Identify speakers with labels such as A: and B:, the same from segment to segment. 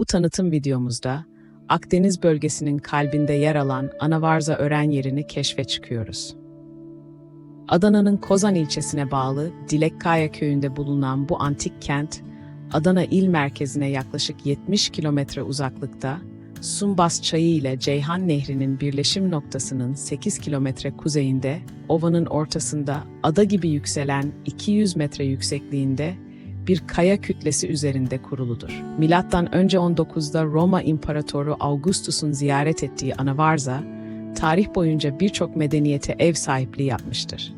A: Bu tanıtım videomuzda Akdeniz bölgesinin kalbinde yer alan Anavarza öğren yerini keşfe çıkıyoruz. Adana'nın Kozan ilçesine bağlı Dilekkaya köyünde bulunan bu antik kent, Adana il merkezine yaklaşık 70 kilometre uzaklıkta, Sumbas Çayı ile Ceyhan Nehri'nin birleşim noktasının 8 kilometre kuzeyinde, ovanın ortasında ada gibi yükselen 200 metre yüksekliğinde bir kaya kütlesi üzerinde kuruludur. Milattan önce 19'da Roma İmparatoru Augustus'un ziyaret ettiği Anavarza, tarih boyunca birçok medeniyete ev sahipliği yapmıştır.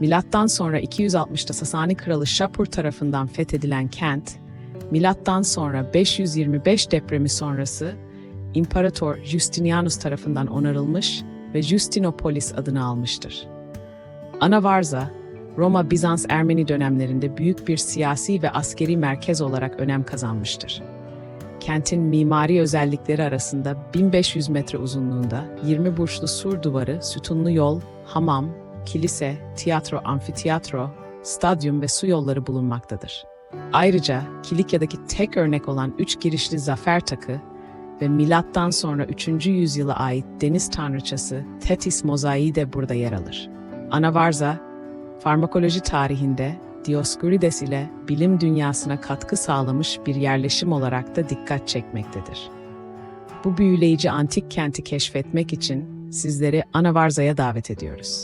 A: Milattan sonra 260'ta Sasani Kralı Şapur tarafından fethedilen kent, milattan sonra 525 depremi sonrası İmparator Justinianus tarafından onarılmış ve Justinopolis adını almıştır. Anavarza, Roma, Bizans, Ermeni dönemlerinde büyük bir siyasi ve askeri merkez olarak önem kazanmıştır. Kentin mimari özellikleri arasında 1500 metre uzunluğunda 20 burçlu sur duvarı, sütunlu yol, hamam, kilise, tiyatro, amfiteyatro, stadyum ve su yolları bulunmaktadır. Ayrıca Kilikya'daki tek örnek olan üç girişli zafer takı ve milattan sonra 3. yüzyıla ait deniz tanrıçası Tetis mozaiği de burada yer alır. Anavarza, farmakoloji tarihinde Dioskurides ile bilim dünyasına katkı sağlamış bir yerleşim olarak da dikkat çekmektedir. Bu büyüleyici antik kenti keşfetmek için sizleri Anavarza'ya davet ediyoruz.